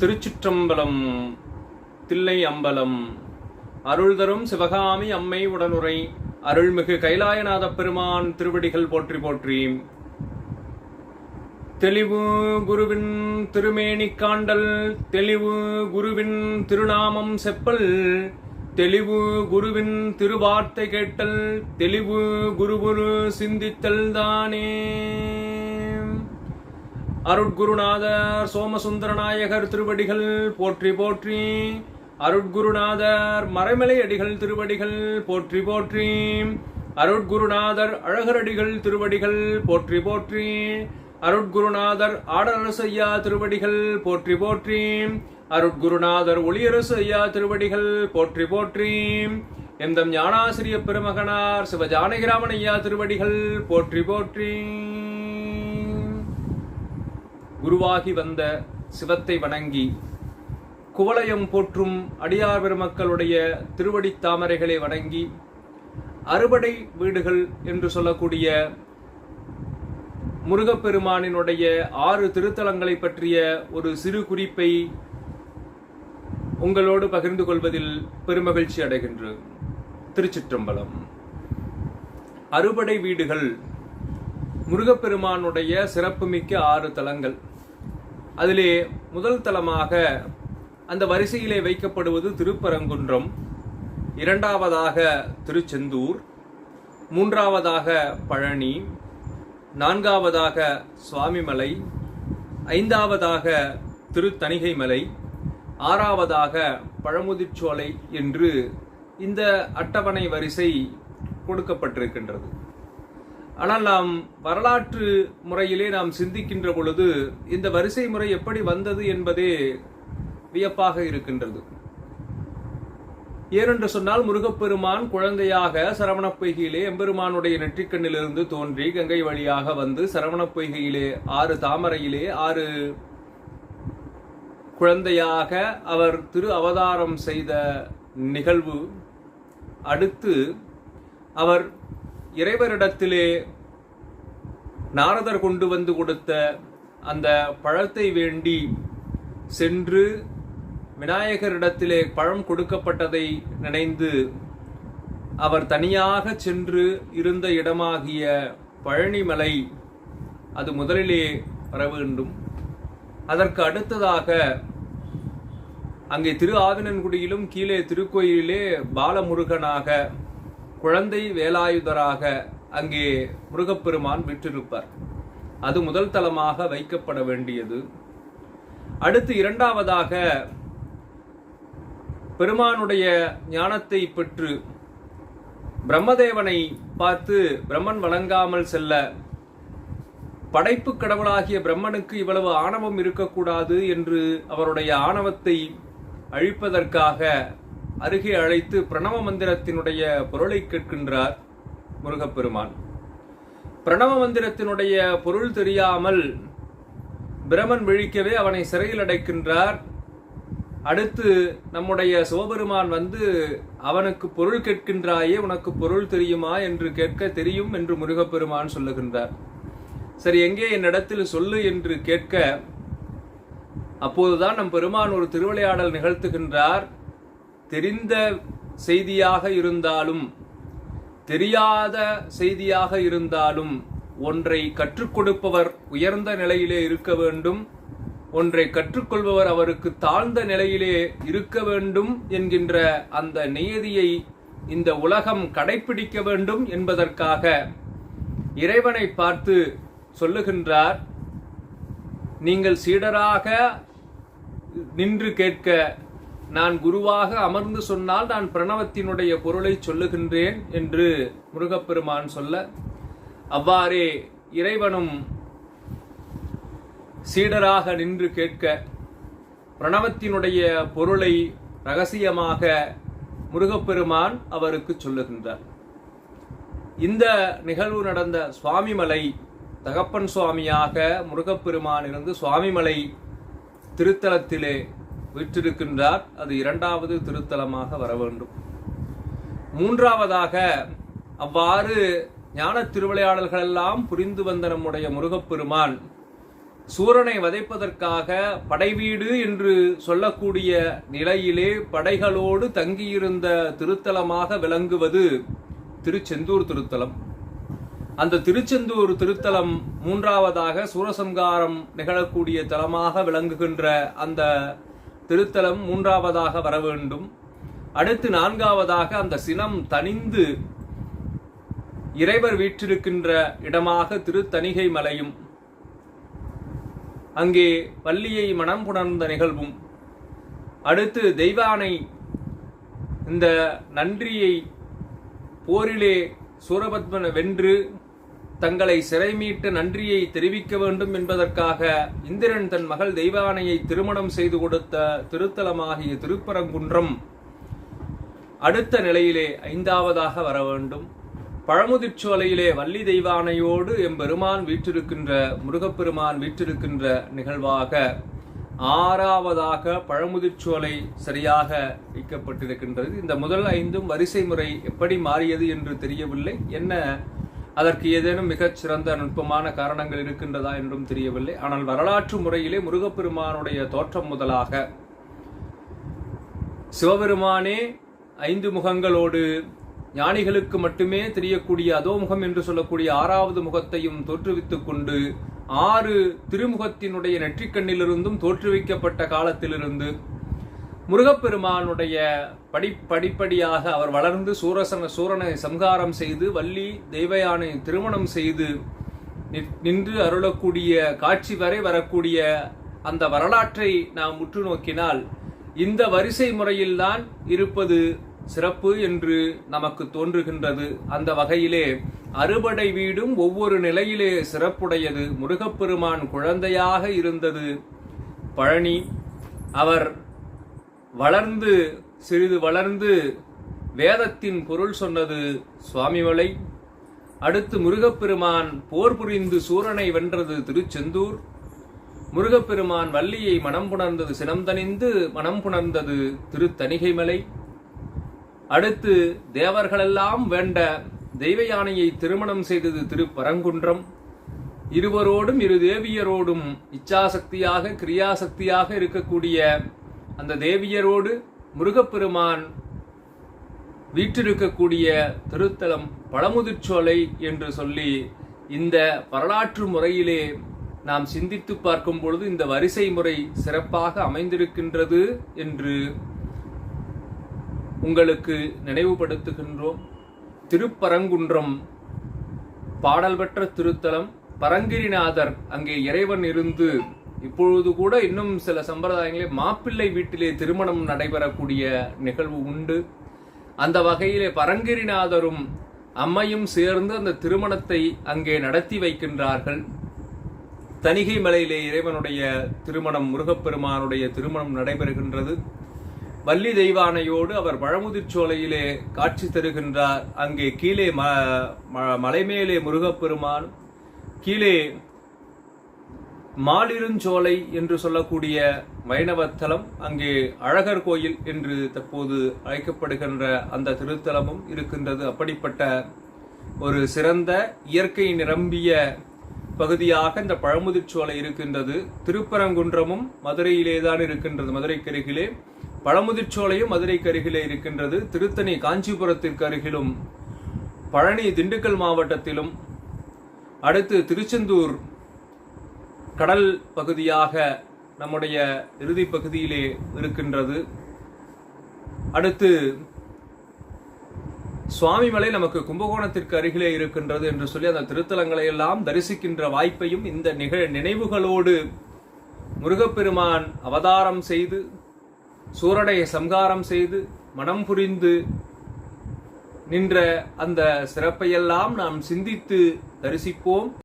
திருச்சிற்றம்பலம் தில்லை அம்பலம். அருள் தரும் சிவகாமி அம்மை உடனுரை. அருள்மிகு கைலாயநாத பெருமான் திருவடிகள் போற்றி போற்றி. தெளிவு குருவின் திருமேனி காண்டல் தெளிவு குருவின் திருநாமம் செப்பல். தெளிவு குருவின் திருவார்த்தை கேட்டல் தெளிவு குருபுரு சிந்தித்தல் தானே. அருட்குருநாதர் சோமசுந்தரநாயகர் திருவடிகள் போற்றி போற்றி. அருட்குருநாதர் மறைமலை அடிகள் திருவடிகள் போற்றி போற்றி. அருட்குருநாதர் அழகரடிகள் திருவடிகள் போற்றி போற்றி. அருட்குருநாதர் ஆடரசு ஐயா திருவடிகள் போற்றி போற்றி. அருட்குருநாதர் ஒளியரசு ஐயா திருவடிகள் போற்றி போற்றி. எந்தம் ஞானாசிரிய பெருமகனார் சிவ ஜானகிராமன் ஐயா திருவடிகள் போற்றி போற்றி. குருவாகி வந்த சிவத்தை வணங்கி குவளையம் போற்றும் அடியார் பெருமக்களுடைய திருவடி தாமரைகளை வணங்கி அறுபடை வீடுகள் என்று சொல்லக்கூடிய முருகப்பெருமானினுடைய ஆறு திருத்தலங்களை பற்றிய ஒரு சிறு குறிப்பை உங்களோடு பகிர்ந்து கொள்வதில் பெருமகிழ்ச்சி அடைகின்ற திருச்சிற்றம்பலம். அறுபடை வீடுகள் முருகப்பெருமானுடைய சிறப்புமிக்க ஆறு தலங்கள். அதிலே முதல் தலமாக அந்த வரிசையிலே வைக்கப்படுவது திருப்பரங்குன்றம் இரண்டாவதாக திருச்செந்தூர் மூன்றாவதாக பழனி நான்காவதாக சுவாமிமலை ஐந்தாவதாக திருத்தணிகைமலை ஆறாவதாக பழமுதிர்ச்சோலை என்று இந்த அட்டவணை வரிசை கொடுக்கப்பட்டிருக்கின்றது. ஆனால் நாம் வரலாற்று முறையிலே நாம் சிந்திக்கின்ற பொழுது இந்த வரிசை முறை எப்படி வந்தது என்பதே வியப்பாக இருக்கின்றது. ஏனென்று சொன்னால் முருகப்பெருமான் குழந்தையாக சரவண பொய்கையிலே எம்பெருமானுடைய நெற்றிக்கண்ணிலிருந்து தோன்றி கங்கை வழியாக வந்து சரவணப் பொய்கையிலே ஆறு தாமரையிலே ஆறு குழந்தையாக அவர் திரு அவதாரம் செய்த நிகழ்வு அடுத்து அவர் இறைவரிடத்திலே நாரதர் கொண்டு வந்து கொடுத்த அந்த பழத்தை வேண்டி சென்று விநாயகரிடத்திலே பழம் கொடுக்கப்பட்டதை நினைந்து அவர் தனியாக சென்று இருந்த இடமாகிய பழனிமலை அது முதலிலே வர வேண்டும். அதற்கு அடுத்ததாக அங்கே திரு ஆவினன்குடியிலும் கீழே திருக்கோயிலிலே பாலமுருகனாக குழந்தை வேலாயுதராக அங்கே முருகப்பெருமான் விற்றிருப்பார் அது முதல் தலமாக வைக்கப்பட வேண்டியது. அடுத்து இரண்டாவதாக பெருமானுடைய ஞானத்தை பெற்று பிரம்மதேவனை பார்த்து பிரம்மன் வழங்காமல் செல்ல படைப்பு கடவுளாகிய பிரம்மனுக்கு இவ்வளவு ஆணவம் இருக்கக்கூடாது என்று அவருடைய ஆணவத்தை அழிப்பதற்காக அருகே அழைத்து பிரணவ மந்திரத்தினுடைய பொருளை கேட்கின்றார் முருகப்பெருமான். பிரணவ மந்திரத்தினுடைய பொருள் தெரியாமல் பிரமன் விழிக்கவே அவனை சிறையில் அடைக்கின்றார். அடுத்து நம்முடைய சிவபெருமான் வந்து அவனுக்கு பொருள் கேட்கின்றாயே உனக்கு பொருள் தெரியுமா? என்று கேட்க தெரியும் என்று முருகப்பெருமான் சொல்லுகின்றார். சரி எங்கே என்னிடத்தில் சொல்லு என்று கேட்க அப்போதுதான் நம் பெருமான் ஒரு திருவிளையாடல் நிகழ்த்துகின்றார். தெரிந்த செய்தியாக இருந்தாலும் தெரியாத செய்தியாக இருந்தாலும் ஒன்றை கற்றுக் கொடுப்பவர் உயர்ந்த நிலையிலே இருக்க வேண்டும் ஒன்றை கற்றுக்கொள்பவர் அவருக்கு தாழ்ந்த நிலையிலே இருக்க வேண்டும் என்கின்ற அந்த நியதியை இந்த உலகம் கடைபிடிக்க வேண்டும் என்பதற்காக இறைவனை பார்த்து சொல்லுகின்றார் நீங்கள் சீடராக நின்று கேட்க நான் குருவாக அமர்ந்து சொன்னால் நான் பிரணவத்தினுடைய பொருளை சொல்லுகின்றேன் என்று முருகப்பெருமான் சொல்ல அவ்வாறே இறைவனும் சீடராக நின்று கேட்க பிரணவத்தினுடைய பொருளை ரகசியமாக முருகப்பெருமான் அவருக்கு சொல்லுகின்றார். இந்த நிகழ்வு நடந்த சுவாமிமலை தகப்பன் சுவாமியாக முருகப்பெருமான் இருந்து சுவாமிமலை திருத்தலத்திலே விற்றிருக்கின்றார். அது இரண்டாவது திருத்தலமாக வர வேண்டும். மூன்றாவதாக அவ்வாறு ஞான திருவிளையாடல்களெல்லாம் புரிந்து வந்த நம்முடைய முருகப்பெருமான் சூரனை வதைப்பதற்காக படைவீடு என்று சொல்லக்கூடிய நிலையிலே படைகளோடு தங்கியிருந்த திருத்தலமாக விளங்குவது திருச்செந்தூர் திருத்தலம். அந்த திருச்செந்தூர் திருத்தலம் மூன்றாவதாக சூரசங்காரம் நிகழக்கூடிய தலமாக விளங்குகின்ற அந்த திருத்தலம் மூன்றாவதாக வர வேண்டும் அடுத்து நான்காவதாக அந்த சினம் தனிந்து இறைவர் வீற்றிருக்கின்ற இடமாக திருத்தணிகை மலையும். அங்கே வள்ளியை மனம் புணர்ந்த நிகழ்வும். அடுத்து தெய்வானை இந்த நன்றியை போரிலே சூரபத்மனை வென்று தங்களை சிறை மீட்டு நன்றியை தெரிவிக்க வேண்டும் என்பதற்காக இந்திரன் தன் மகள் தெய்வானையை திருமணம் செய்து கொடுத்த திருத்தலமாகிய திருப்பரங்குன்றம் அடுத்த நிலையிலே ஐந்தாவதாக வர வேண்டும். பழமுதிர்ச்சோலையிலே வள்ளி தெய்வானையோடு எம்பெருமான் வீற்றிருக்கின்ற முருகப்பெருமான் வீற்றிருக்கின்ற நிகழ்வாக ஆறாவதாக பழமுதிர்ச்சோலை சரியாக வைக்கப்பட்டிருக்கின்றது. இந்த முதல் ஐந்தும் வரிசை முறை எப்படி மாறியது என்று தெரியவில்லை. என்ன அதற்கு ஏதேனும் மிகச் சிறந்த நுட்பமான காரணங்கள் இருக்கின்றதா என்றும் தெரியவில்லை. ஆனால் வரலாற்று முறையிலே முருகப்பெருமானுடைய தோற்றம் முதலாக சிவபெருமானே ஐந்து முகங்களோடு ஞானிகளுக்கு மட்டுமே தெரியக்கூடிய அதோமுகம் என்று சொல்லக்கூடிய ஆறாவது முகத்தையும் தோற்றுவித்துக் கொண்டு ஆறு திருமுகத்தினுடைய நெற்றிக்கண்ணிலிருந்தும் தோற்றுவிக்கப்பட்ட காலத்திலிருந்து முருகப்பெருமானுடைய படி படிப்படியாக அவர் வளர்ந்து சூரசன சூரனை சம்ஹாரம் செய்து வள்ளி தெய்வயானை திருமணம் செய்து நின்று அருளக்கூடிய காட்சி வரை வரக்கூடிய அந்த வரலாற்றை நாம் உற்று நோக்கினால் இந்த வரிசை முறையில்தான் இருப்பது சிறப்பு என்று நமக்கு தோன்றுகின்றது. அந்த வகையிலே அறுபடை வீடும் ஒவ்வொரு நிலையிலே சிறப்புடையது. முருகப்பெருமான் குழந்தையாக இருந்தது பழனி. அவர் வளர்ந்து சிறிது வளர்ந்து வேதத்தின் பொருள் சொன்னது சுவாமிமலை. அடுத்து முருகப்பெருமான் போர் புரிந்து சூரனை வென்றது திருச்செந்தூர். முருகப்பெருமான் வள்ளியை மனம் புணர்ந்தது சினந்தணிந்து மனம் புணர்ந்தது திருத்தணிகைமலை. அடுத்து தேவர்களெல்லாம் வேண்ட தெய்வ யானையை திருமணம் செய்தது திருப்பரங்குன்றம். இருவரோடும் இரு தேவியரோடும் இச்சாசக்தியாக கிரியாசக்தியாக இருக்கக்கூடிய அந்த தேவியரோடு முருகப்பெருமான் வீற்றிருக்கக்கூடிய திருத்தலம் பழமுதிர்ச்சோலை என்று சொல்லி இந்த வரலாற்று முறையிலே நாம் சிந்தித்து பார்க்கும் பொழுது இந்த வரிசை முறை சிறப்பாக அமைந்திருக்கின்றது என்று உங்களுக்கு நினைவுபடுத்துகின்றோம். திருப்பரங்குன்றம் பாடல் பெற்ற திருத்தலம் பரங்கிரிநாதர் அங்கே இறைவன் இருந்து இப்பொழுது கூட இன்னும் சில சம்பிரதாயங்களே மாப்பிள்ளை வீட்டிலே திருமணம் நடைபெறக்கூடிய நிகழ்வு உண்டு. அந்த வகையிலே பரங்கிரிநாதரும் அம்மையும் சேர்ந்து அந்த திருமணத்தை அங்கே நடத்தி வைக்கின்றார்கள். தணிகை மலையிலே இறைவனுடைய திருமணம் முருகப்பெருமானுடைய திருமணம் நடைபெறுகின்றது. வள்ளி தெய்வானையோடு அவர் பழமுதிர்ச்சோலையிலே காட்சி தருகின்றார். அங்கே கீழே ம மலைமேலே முருகப்பெருமான் கீழே மாலிருஞ்சோலை என்று சொல்லக்கூடிய வைணவத்தலம் அங்கே அழகர் கோயில் என்று தற்போது அழைக்கப்படுகின்ற அந்த திருத்தலமும் இருக்கின்றது. அப்படிப்பட்ட ஒரு சிறந்த இயற்கை நிரம்பிய பகுதியாக இந்த பழமுதிர்ச்சோலை இருக்கின்றது. திருப்பரங்குன்றமும் மதுரையிலே தான் இருக்கின்றது மதுரைக்கு அருகிலே. பழமுதிர்ச்சோலையும் மதுரைக்கு அருகிலே இருக்கின்றது. திருத்தணி காஞ்சிபுரத்திற்கு அருகிலும் பழனி திண்டுக்கல் மாவட்டத்திலும் அடுத்து திருச்செந்தூர் கடல் பகுதியாக நம்முடைய இறுதி பகுதியிலே இருக்கின்றது. அடுத்து சுவாமிமலை நமக்கு கும்பகோணத்திற்கு அருகிலே இருக்கின்றது என்று சொல்லி அந்த திருத்தலங்களை எல்லாம் தரிசிக்கின்ற வாய்ப்பையும் இந்த நிகழ் நினைவுகளோடு முருகப்பெருமான் அவதாரம் செய்து சூரனை சம்காரம் செய்து மனம் புரிந்து நின்ற அந்த சிறப்பையெல்லாம் நாம் சிந்தித்து தரிசிப்போம்.